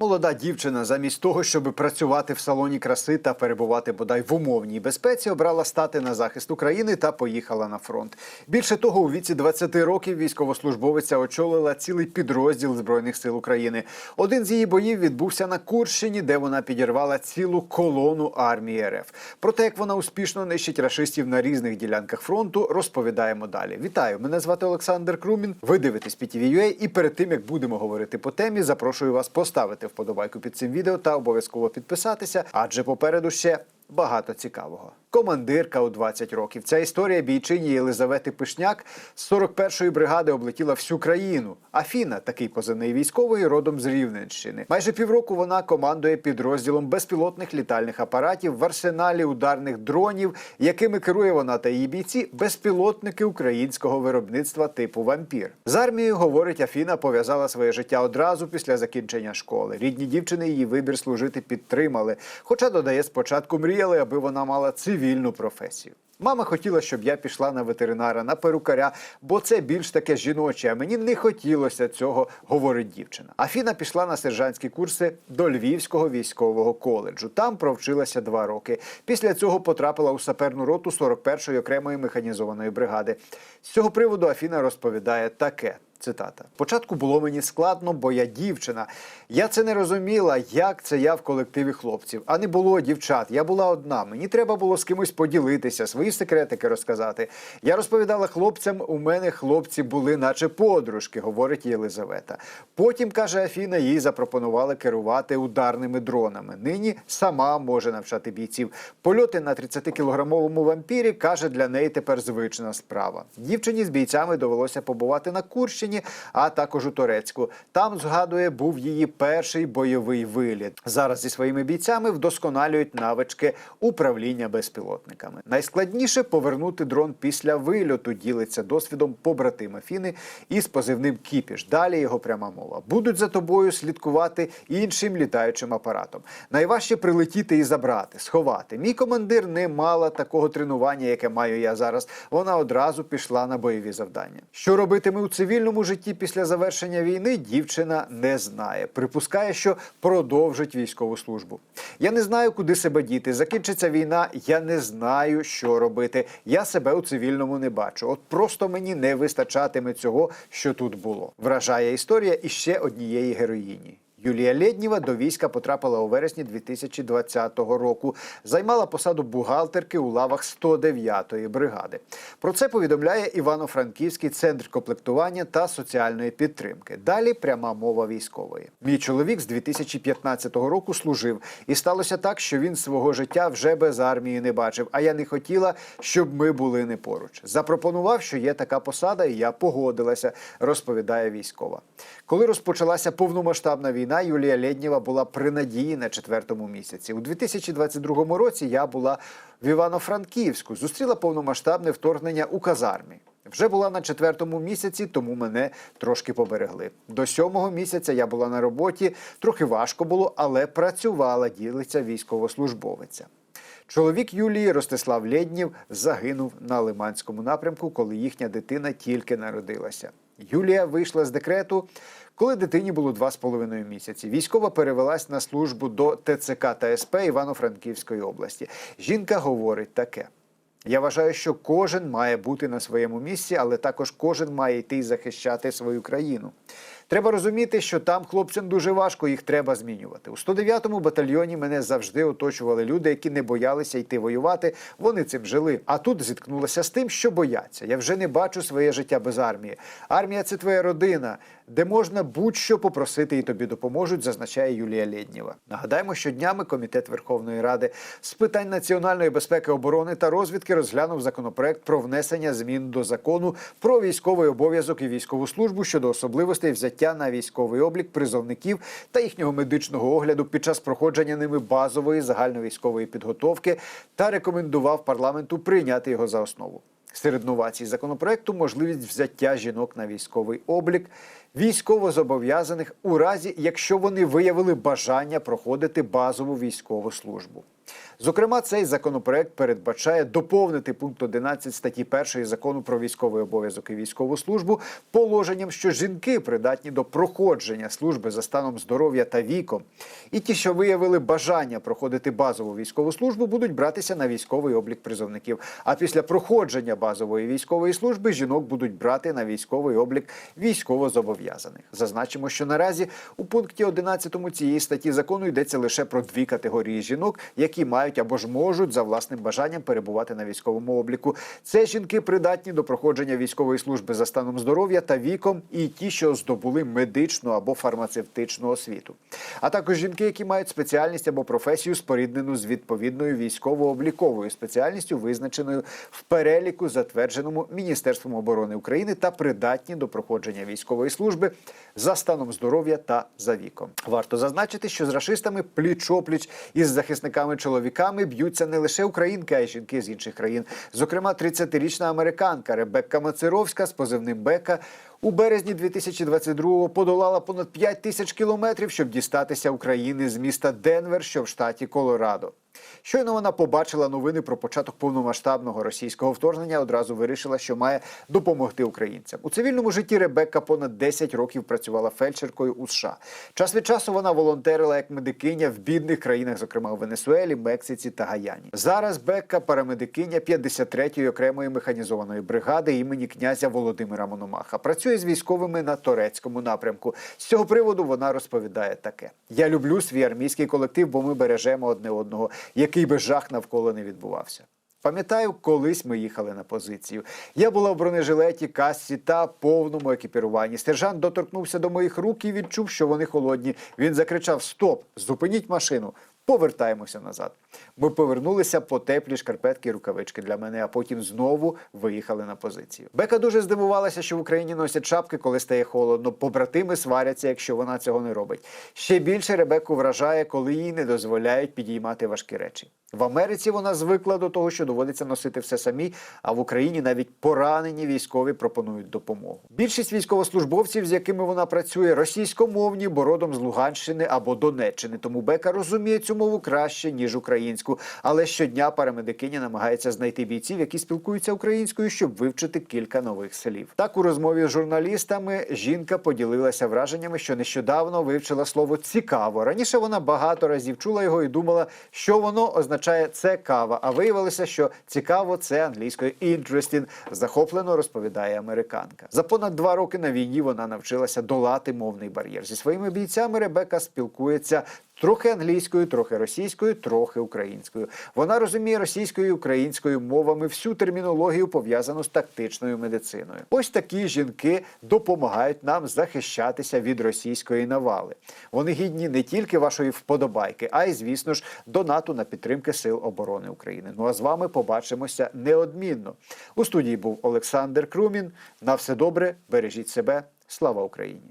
Молода дівчина, замість того, щоб працювати в салоні краси та перебувати бодай в умовній безпеці, обрала стати на захист України та поїхала на фронт. Більше того, у віці 20 років військовослужбовиця очолила цілий підрозділ збройних сил України. Один з її боїв відбувся на Курщині, де вона підірвала цілу колону армії РФ. Про те, як вона успішно нищить рашистів на різних ділянках фронту, розповідаємо далі. Вітаю! Мене звати Олександр Крумін. Ви дивитесь PTV.ua і перед тим як будемо говорити по темі, запрошую вас поставити вподобайку під цим відео та обов'язково підписатися, адже попереду ще багато цікавого. Командирка у 20 років. Ця історія бійчині Єлизавети Пишняк з 41-ї бригади облетіла всю країну. Афіна, такий позивний військовий, родом з Рівненщини. Майже півроку вона командує підрозділом безпілотних літальних апаратів в арсеналі ударних дронів, якими керує вона та її бійці, безпілотники українського виробництва типу вампір. З армією говорить Афіна, пов'язала своє життя одразу після закінчення школи. Рідні дівчини її вибір служити підтримали. Хоча додає, спочатку мріяли, аби вона мала цивільну професію. Мама хотіла, щоб я пішла на ветеринара, на перукаря, бо це більш таке жіноче. А мені не хотілося цього, говорить дівчина. Афіна пішла на сержантські курси до Львівського військового коледжу. Там провчилася два роки. Після цього потрапила у саперну роту 41-ї окремої механізованої бригади. З цього приводу Афіна розповідає таке. Цитата: Спочатку було мені складно, бо я дівчина. Я це не розуміла, як це я в колективі хлопців. А не було дівчат. Я була одна. Мені треба було з кимось поділитися, свої секретики розказати. Я розповідала хлопцям, у мене хлопці були, наче подружки, говорить Єлизавета. Потім каже Афіна, їй запропонували керувати ударними дронами. Нині сама може навчати бійців. Польоти на 30-кілограмовому вампірі каже для неї тепер звична справа. Дівчині з бійцями довелося побувати на Курщині, а також у Турецьку. Там згадує, був її перший бойовий виліт. Зараз зі своїми бійцями вдосконалюють навички управління безпілотниками. Найскладніше повернути дрон після вильоту. Ділиться досвідом побратим Афіни із позивним Кіпіш. Далі його пряма мова. Будуть за тобою слідкувати іншим літаючим апаратом. Найважче прилетіти і забрати, сховати. Мій командир не мала такого тренування, яке маю я зараз. Вона одразу пішла на бойові завдання. Що робитиме у цивільному житті після завершення війни, дівчина не знає. Припускає, що продовжить військову службу. Я не знаю, куди себе діти. Закінчиться війна. Я не знаю, що робити. Я себе у цивільному не бачу. От просто мені не вистачатиме цього, що тут було. Вражає історія іще однієї героїні. Юлія Лєднєва до війська потрапила у вересні 2020 року. Займала посаду бухгалтерки у лавах 109-ї бригади. Про це повідомляє Івано-Франківський центр комплектування та соціальної підтримки. Далі пряма мова військової. Мій чоловік з 2015 року служив, і сталося так, що він свого життя вже без армії не бачив. А я не хотіла, щоб ми були не поруч. Запропонував, що є така посада, і я погодилася, розповідає військова. Коли розпочалася повномасштабна війна, Юлія Лєднєва була при надії на четвертому місяці. У 2022 році я була в Івано-Франківську, зустріла повномасштабне вторгнення у казармі. Вже була на четвертому місяці, тому мене трошки поберегли. До сьомого місяця я була на роботі, трохи важко було, але працювала, ділиться військовослужбовиця. Чоловік Юлії Ростислав Лєднів загинув на Лиманському напрямку, коли їхня дитина тільки народилася. Юлія вийшла з декрету, коли дитині було два з половиною місяці. Військова перевелась на службу до ТЦК та СП Івано-Франківської області. Жінка говорить таке. Я вважаю, що кожен має бути на своєму місці, але також кожен має йти і захищати свою країну. Треба розуміти, що там хлопцям дуже важко, їх треба змінювати. У 109-му батальйоні мене завжди оточували люди, які не боялися йти воювати. Вони цим жили. А тут зіткнулася з тим, що бояться. Я вже не бачу своє життя без армії. Армія це твоя родина, де можна будь-що попросити і тобі допоможуть, зазначає Юлія Лєднєва. Нагадаємо, що днями комітет Верховної Ради з питань національної безпеки, оборони та розвідки розглянув законопроект про внесення змін до закону про військовий обов'язок і військову службу щодо особливостей взяття на військовий облік призовників та їхнього медичного огляду під час проходження ними базової загальновійськової підготовки та рекомендував парламенту прийняти його за основу. Серед новацій законопроекту можливість взяття жінок на військовий облік військовозобов'язаних у разі, якщо вони виявили бажання проходити базову військову службу. Зокрема, цей законопроект передбачає доповнити пункт 11 статті 1 закону про військовий обов'язок і військову службу положенням, що жінки придатні до проходження служби за станом здоров'я та віком, і ті, що виявили бажання проходити базову військову службу, будуть братися на військовий облік призовників. А після проходження базової військової служби жінок будуть брати на військовий облік військовозобов'язаних. Зазначимо, що наразі у пункті 11 цієї статті закону йдеться лише про дві категорії жінок, які мають або ж можуть за власним бажанням перебувати на військовому обліку. Це жінки придатні до проходження військової служби за станом здоров'я та віком, і ті, що здобули медичну або фармацевтичну освіту, а також жінки, які мають спеціальність або професію споріднену з відповідною військово-обліковою спеціальністю, визначеною в переліку, затвердженому Міністерством оборони України, та придатні до проходження військової служби за станом здоров'я та за віком. Варто зазначити, що з рашистами пліч-опліч із захисниками чоловіками б'ються не лише українки, а й жінки з інших країн. Зокрема, 30-річна американка Ребекка Мацеровська з позивним Бека у березні 2022-го подолала понад 5 тисяч кілометрів, щоб дістатися України з міста Денвер, що в штаті Колорадо. Щойно вона побачила новини про початок повномасштабного російського вторгнення. Одразу вирішила, що має допомогти українцям. У цивільному житті Ребекка понад 10 років працювала фельдшеркою у США. Час від часу вона волонтерила як медикиня в бідних країнах, зокрема у Венесуелі, Мексиці та Гаяні. Зараз Бекка парамедикиня 53-ї окремої механізованої бригади імені князя Володимира Мономаха. Працює з військовими на турецькому напрямку. З цього приводу вона розповідає таке: я люблю свій армійський колектив, бо ми бережемо одне одного, який би жах навколо не відбувався. Пам'ятаю, колись ми їхали на позицію. Я була в бронежилеті, касці та повному екіпіруванні. Сержант доторкнувся до моїх рук і відчув, що вони холодні. Він закричав: Стоп! Зупиніть машину! Повертаємося назад. Ми повернулися по теплі шкарпетки і рукавички для мене, а потім знову виїхали на позицію. Бека дуже здивувалася, що в Україні носять шапки, коли стає холодно. Побратими сваряться, якщо вона цього не робить. Ще більше Ребеку вражає, коли їй не дозволяють підіймати важкі речі. В Америці вона звикла до того, що доводиться носити все самі, а в Україні навіть поранені військові пропонують допомогу. Більшість військовослужбовців, з якими вона працює, російськомовні, бо родом з Луганщини або Донеччини. Тому Бека розуміє цю мову краще ніж українську. Але щодня парамедикиня намагається знайти бійців, які спілкуються українською, щоб вивчити кілька нових слів. Так у розмові з журналістами жінка поділилася враженнями, що нещодавно вивчила слово цікаво. Раніше вона багато разів чула його і думала, що воно означає це кава. А виявилося, що цікаво це англійською interesting, захоплено розповідає американка. За понад два роки на війні вона навчилася долати мовний бар'єр. Зі своїми бійцями Ребека спілкується трохи англійською, трохи російською, трохи українською. Вона розуміє російською і українською мовами всю термінологію пов'язану з тактичною медициною. Ось такі жінки допомагають нам захищатися від російської навали. Вони гідні не тільки вашої вподобайки, а й, звісно ж, донату на підтримки Сил оборони України. Ну а з вами побачимося неодмінно. У студії був Олександр Крумін. На все добре, бережіть себе. Слава Україні!